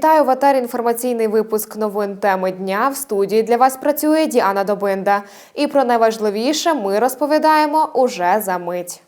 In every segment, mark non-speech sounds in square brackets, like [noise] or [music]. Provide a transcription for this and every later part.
Вітаю в етері інформаційний випуск новин теми дня. В студії для вас працює Діана Добинда. І про найважливіше ми розповідаємо уже за мить.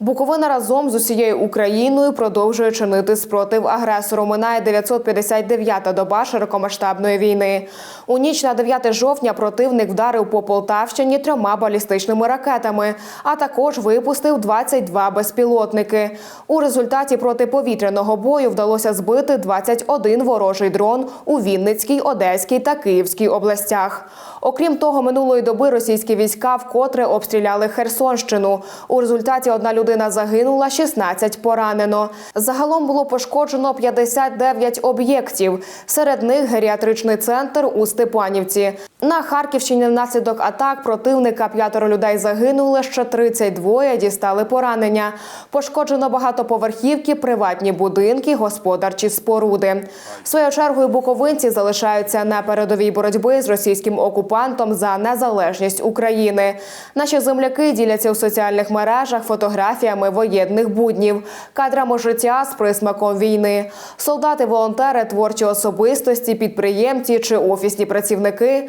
Буковина разом з усією Україною продовжує чинити спротив агресору. Минає 959-та доба широкомасштабної війни. У ніч на 9 жовтня противник вдарив по Полтавщині трьома балістичними ракетами, а також випустив 22 безпілотники. У результаті протиповітряного бою вдалося збити 21 ворожий дрон у Вінницькій, Одеській та Київській областях. Окрім того, минулої доби російські війська вкотре обстріляли Херсонщину. У результаті одна людина загинула, 16 поранено. Загалом було пошкоджено 59 об'єктів. Серед них геріатричний центр у Степанівці. На Харківщині внаслідок атак противника п'ятеро людей загинули, ще 32 дістали поранення. Пошкоджено багатоповерхівки, приватні будинки, господарчі споруди. Своєю чергою буковинці залишаються на передовій боротьби з російським окупантом за незалежність України. Наші земляки діляться у соціальних мережах фотографіями воєнних буднів, кадрами життя з присмаком війни. Солдати, волонтери, творчі особистості, підприємці чи офісні працівники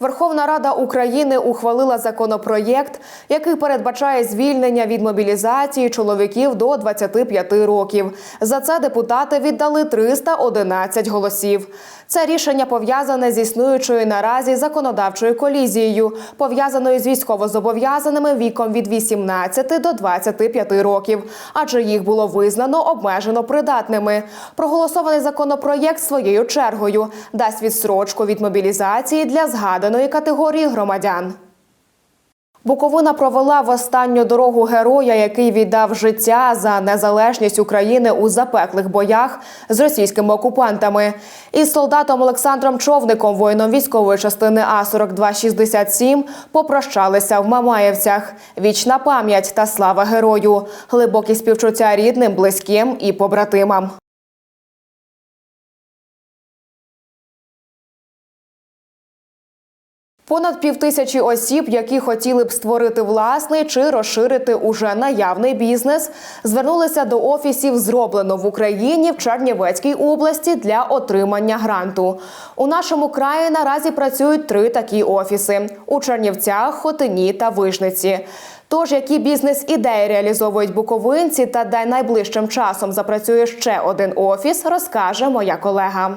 Верховна Рада України ухвалила законопроєкт, який передбачає звільнення від мобілізації чоловіків до 25 років. За це депутати віддали 311 голосів. Це рішення пов'язане з існуючою наразі законодавчою колізією, пов'язаною з військовозобов'язаними віком від 18 до 25 років, адже їх було визнано обмежено придатними. Проголосований законопроєкт своєю чергою дасть відстрочку від мобілізації для згаданої категорії громадян. Буковина провела в останню дорогу героя, який віддав життя за незалежність України у запеклих боях з російськими окупантами. Із солдатом Олександром Човником, воїном військової частини А 4267 попрощалися в Мамаєвцях. Вічна пам'ять та слава герою, глибокі співчуття рідним, близьким і побратимам. Понад півтисячі осіб, які хотіли б створити власний чи розширити уже наявний бізнес, звернулися до офісів зроблено в Україні в Чернівецькій області для отримання гранту. У нашому краї наразі працюють три такі офіси: у Чернівцях, Хотині та Вижниці. Тож, які бізнес-ідеї реалізовують буковинці та де найближчим часом запрацює ще один офіс, розкаже моя колега.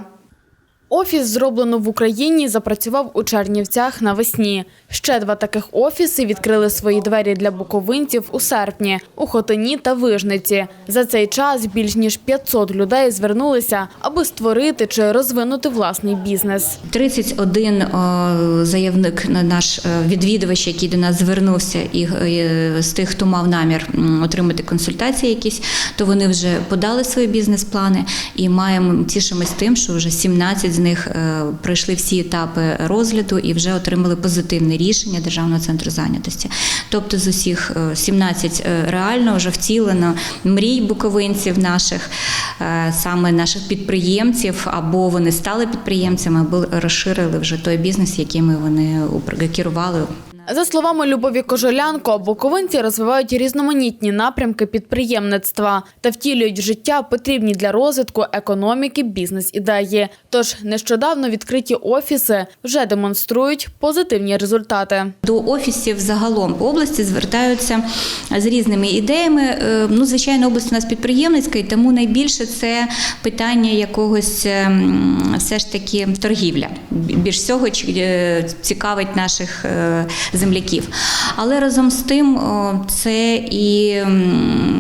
Офіс зроблено в Україні запрацював у Чернівцях навесні. Ще два таких офіси відкрили свої двері для буковинців у серпні у Хотині та Вижниці. За цей час більш ніж 500 людей звернулися, аби створити чи розвинути власний бізнес. 31 о, заявник на наш е, відвідувач, який до нас звернувся, і е, з тих, хто мав намір отримати консультації якісь, то вони вже подали свої бізнес-плани і маємо тішимось тим, що вже 17 з них е, пройшли всі етапи розгляду і вже отримали позитивне рішення Державного центру зайнятості. Тобто з усіх е, 17 е, реально вже втілено мрій буковинців наших, е, саме наших підприємців, або вони стали підприємцями, або розширили вже той бізнес, яким вони керували За словами Любові Кожолянко, буковинці розвивають різноманітні напрямки підприємництва та втілюють життя потрібні для розвитку економіки бізнес-ідеї. Тож нещодавно відкриті офіси вже демонструють позитивні результати. До офісів загалом області звертаються з різними ідеями. Е, Ну, звичайно, область у нас підприємницька, і тому найбільше це питання якогось ем, все ж таки торгівля. Більш всього е, цікавить наших е, земляків. Але разом з тим, це і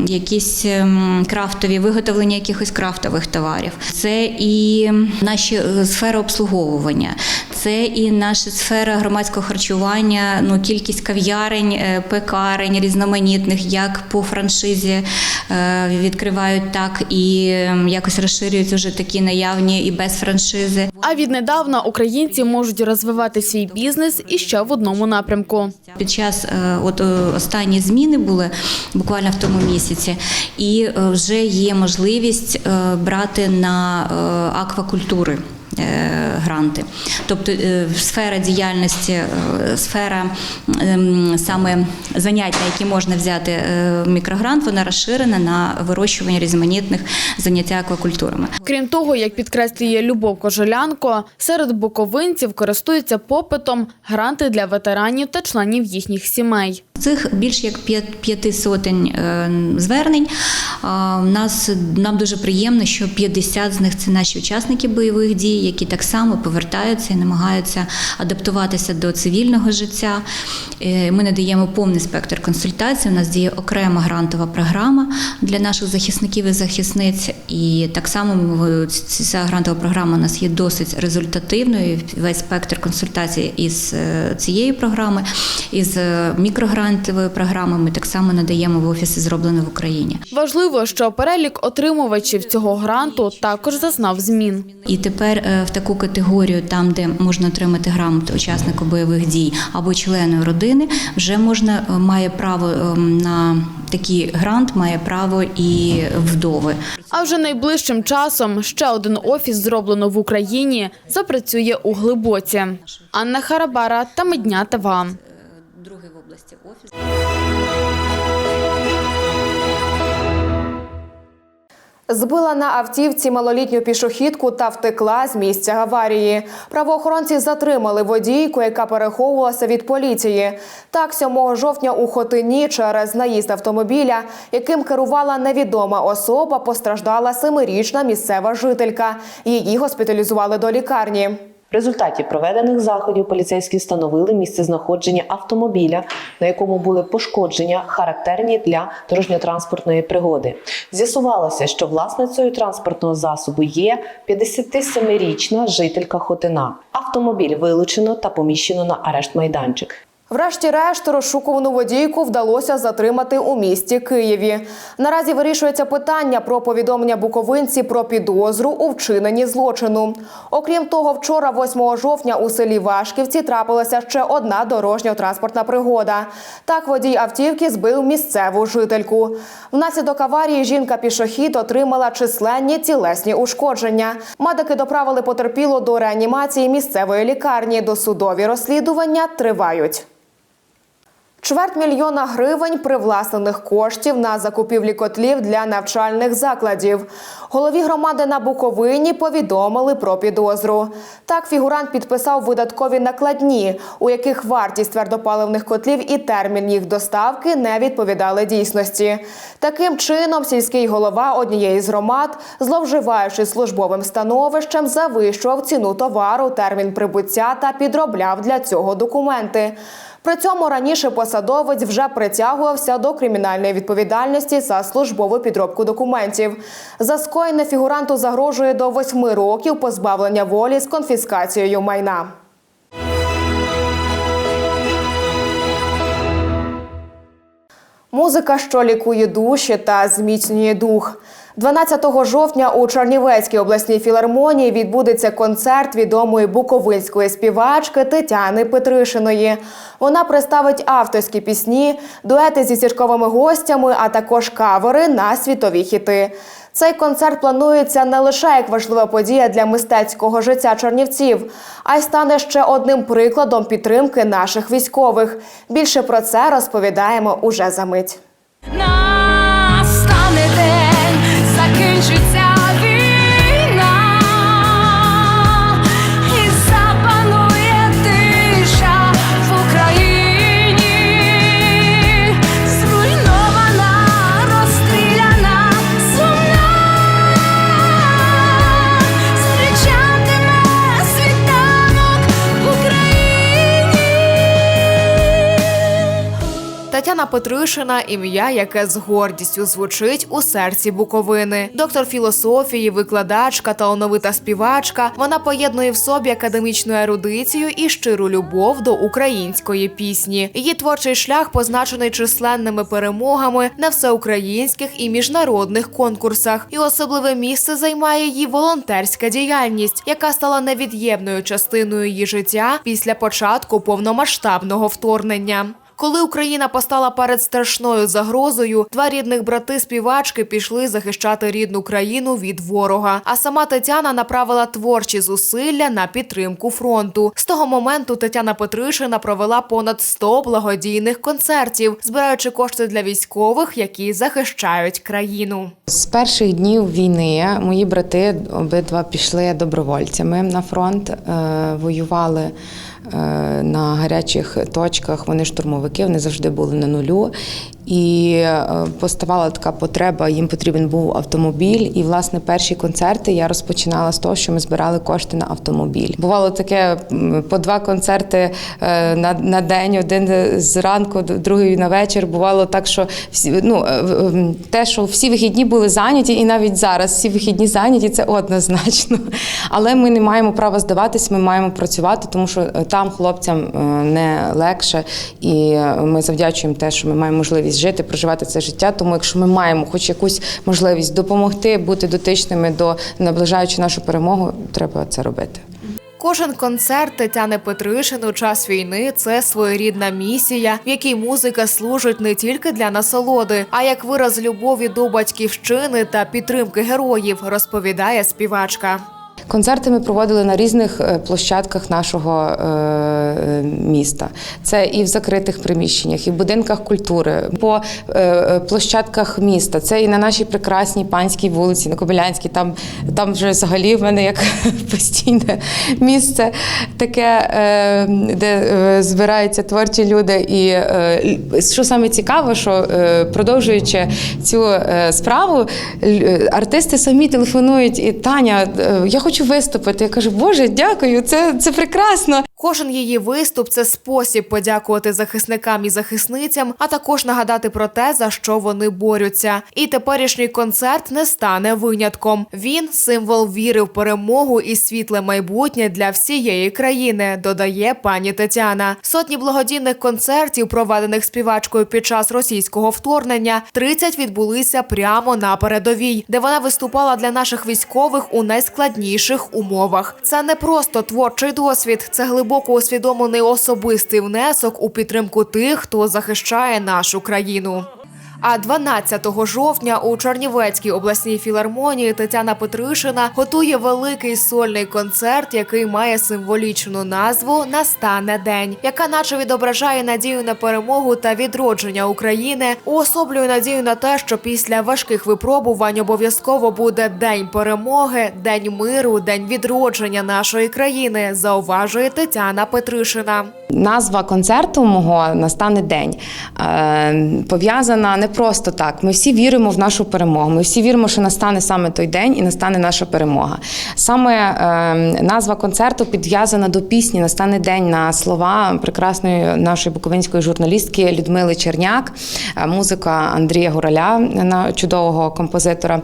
якісь ем, крафтові виготовлення якихось крафтових товарів, це і наші е, сфери обслуговування, це і наша сфера громадського харчування, ну кількість кав'ярень, е, пекарень різноманітних, як по франшизі е, відкривають, так і ем, якось розширюють вже такі наявні і без франшизи. А віднедавна українці можуть розвивати свій бізнес і ще в одному напрямку. Під час е, от е, останні зміни були буквально в тому місяці, і е, вже є можливість брати на аквакультури. Е, гранти. Тобто е, сфера діяльності, е, сфера ем, саме занять, на які можна взяти мікрогрант, вона розширена на вирощування різноманітних заняття аквакультурами. Крім того, як підкреслює Любов Кожелянко, серед буковинців користуються попитом гранти для ветеранів та членів їхніх сімей. Цих більш як п'яти сотень е, звернень. Нас нам дуже приємно, що 50 з них це наші учасники бойових дій, які так само повертаються і намагаються адаптуватися до цивільного життя. Е, Ми надаємо повний спектр консультацій. У нас діє окрема грантова програма для наших захисників і захисниць. І так само ця грантова програма у нас є досить результативною. Весь спектр консультацій із е, цієї програми, із е, мікрогрантової програми ми так само надаємо в офісі зроблено в Україні. Важливо, що перелік отримувачів цього гранту також зазнав змін. І тепер е, в таку категорію, там де можна отримати грамоту учаснику бойових дій або члену родини, вже можна е, має право ем, на такий грант, має право і вдови. А вже найближчим часом ще один офіс зроблено в Україні запрацює у Глибоці. Анна Харабара та Медня ТВА. Другий в області офіс. Збила на автівці малолітню пішохідку та втекла з місця аварії. Правоохоронці затримали водійку, яка переховувалася від поліції. Так, 7 жовтня у Хотині через наїзд автомобіля, яким керувала невідома особа, постраждала семирічна місцева жителька. Її госпіталізували до лікарні. В результаті проведених заходів поліцейські встановили місце знаходження автомобіля, на якому були пошкодження, характерні для дорожньо-транспортної пригоди. З'ясувалося, що власницею транспортного засобу є 57-річна жителька Хотина. Автомобіль вилучено та поміщено на арешт майданчик. Врешті-решт розшукувану водійку вдалося затримати у місті Києві. Наразі вирішується питання про повідомлення буковинці про підозру у вчиненні злочину. Окрім того, вчора, 8 жовтня, у селі Вашківці трапилася ще одна дорожньо-транспортна пригода. Так водій автівки збив місцеву жительку. Внаслідок аварії жінка-пішохід отримала численні тілесні ушкодження. Медики доправили потерпілу до реанімації місцевої лікарні. Досудові розслідування тривають. Чверть мільйона гривень привласнених коштів на закупівлі котлів для навчальних закладів. Голові громади на Буковині повідомили про підозру. Так, фігурант підписав видаткові накладні, у яких вартість твердопаливних котлів і термін їх доставки не відповідали дійсності. Таким чином, сільський голова однієї з громад, зловживаючи службовим становищем, завищував ціну товару, термін прибуття та підробляв для цього документи. При цьому раніше посадовець вже притягувався до кримінальної відповідальності за службову підробку документів. За скоєне фігуранту загрожує до восьми років позбавлення волі з конфіскацією майна. Музика, що лікує душі та зміцнює дух. 12 жовтня у Чернівецькій обласній філармонії відбудеться концерт відомої буковинської співачки Тетяни Петришиної. Вона представить авторські пісні, дуети зі зірковими гостями, а також кавери на світові хіти. Цей концерт планується не лише як важлива подія для мистецького життя чернівців, а й стане ще одним прикладом підтримки наших військових. Більше про це розповідаємо уже за мить. Петришина ім'я, яке з гордістю звучить у серці Буковини. Доктор філософії, викладачка, талановита співачка. Вона поєднує в собі академічну ерудицію і щиру любов до української пісні. Її творчий шлях позначений численними перемогами на всеукраїнських і міжнародних конкурсах. І особливе місце займає її волонтерська діяльність, яка стала невід'ємною частиною її життя після початку повномасштабного вторгнення. Коли Україна постала перед страшною загрозою, два рідних брати співачки пішли захищати рідну країну від ворога. А сама Тетяна направила творчі зусилля на підтримку фронту. З того моменту Тетяна Петришина провела понад 100 благодійних концертів, збираючи кошти для військових, які захищають країну. З перших днів війни мої брати обидва пішли добровольцями на фронт, е, воювали на гарячих точках. Вони штурмовики, вони завжди були на нулю. І е, поставала така потреба, їм потрібен був автомобіль. І, власне, перші концерти я розпочинала з того, що ми збирали кошти на автомобіль. Бувало таке по два концерти е, на, на день, один зранку, другий на вечір. Бувало так, що всі, ну, е, те, що всі вихідні були зайняті, і навіть зараз всі вихідні зайняті, це однозначно. Але ми не маємо права здаватись, ми маємо працювати, тому що е, там хлопцям е, не легше, і ми завдячуємо те, що ми маємо можливість жити, проживати це життя. Тому, якщо ми маємо хоч якусь можливість допомогти, бути дотичними до наближаючи нашу перемогу, треба це робити. Кожен концерт Тетяни Петришин у час війни це своєрідна місія, в якій музика служить не тільки для насолоди, а як вираз любові до батьківщини та підтримки героїв, розповідає співачка. Концерти ми проводили на різних е, площадках нашого е, міста. Це і в закритих приміщеннях, і в будинках культури, по е, площадках міста. Це і на нашій прекрасній панській вулиці, на Кобилянській. Там, там вже взагалі в мене як [laughs] постійне місце таке, де збираються творчі люди. І що саме цікаво, що продовжуючи цю справу, артисти самі телефонують і Таня, я хочу виступити. Я кажу, Боже, дякую, це, це прекрасно. Кожен її виступ це спосіб подякувати захисникам і захисницям, а також нагадати про те, за що вони борються. І теперішній концерт не стане винятком. Він символ віри в перемогу і світле майбутнє для всієї країни, додає пані Тетяна. Сотні благодійних концертів, проведених співачкою під час російського вторгнення, 30 відбулися прямо на передовій, де вона виступала для наших військових у найскладніших умовах. Це не просто творчий досвід, це глибоко усвідомлений особистий внесок у підтримку тих, хто захищає нашу країну. А 12 жовтня у Чернівецькій обласній філармонії Тетяна Петришина готує великий сольний концерт, який має символічну назву Настане день, яка наче відображає надію на перемогу та відродження України, уособлює надію на те, що після важких випробувань обов'язково буде день перемоги, день миру, день відродження нашої країни. Зауважує Тетяна Петришина. Назва концерту мого настане день е, пов'язана не просто так. Ми всі віримо в нашу перемогу. Ми всі віримо, що настане саме той день і настане наша перемога. Саме е, назва концерту підв'язана до пісні Настане день на слова прекрасної нашої буковинської журналістки Людмили Черняк, е, музика Андрія Гураля, чудового композитора.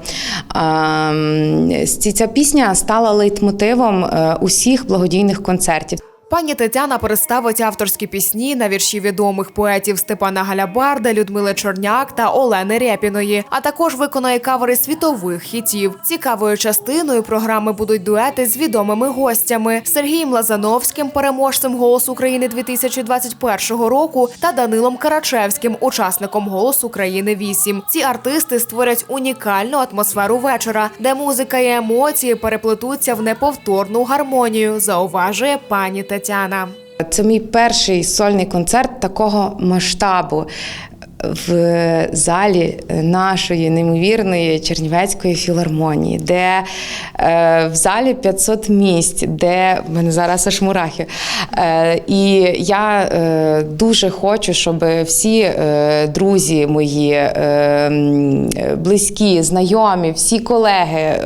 Е, Ця пісня стала лейтмотивом е, усіх благодійних концертів. Пані Тетяна представить авторські пісні на вірші відомих поетів Степана Галябарда, Людмили Чорняк та Олени Рєпіної, а також виконає кавери світових хітів. Цікавою частиною програми будуть дуети з відомими гостями Сергієм Лазановським, переможцем «Голос України 2021 року, та Данилом Карачевським, учасником «Голос України 8». Ці артисти створять унікальну атмосферу вечора, де музика і емоції переплетуться в неповторну гармонію, зауважує пані Тетяна. Це мій перший сольний концерт такого масштабу в залі нашої неймовірної Чернівецької філармонії, де е, в залі 500 місць, де в мене зараз аж мурахи. Е, і я е, дуже хочу, щоб всі друзі мої, близькі, знайомі, всі колеги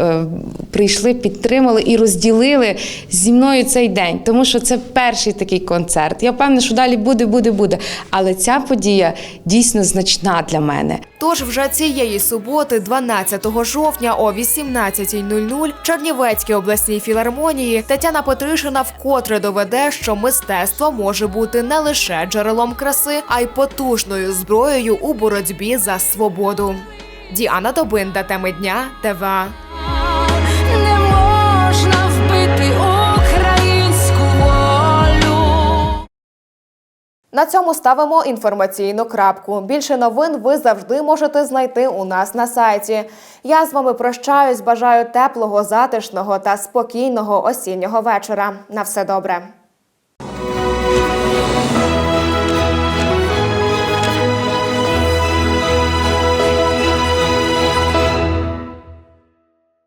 прийшли, підтримали і розділили зі мною цей день, тому що це перший такий концерт. Я впевнена, що далі буде, буде, буде. Але ця подія дійсно значна для мене. Тож вже цієї суботи, 12 жовтня о 18.00 в Чернівецькій обласній філармонії Тетяна Петришина вкотре доведе, що мистецтво може бути не лише джерелом краси, а й потужною зброєю у боротьбі за свободу. Діана Добинда, теми дня, ТВА. На цьому ставимо інформаційну крапку. Більше новин ви завжди можете знайти у нас на сайті. Я з вами прощаюсь. Бажаю теплого, затишного та спокійного осіннього вечора. На все добре.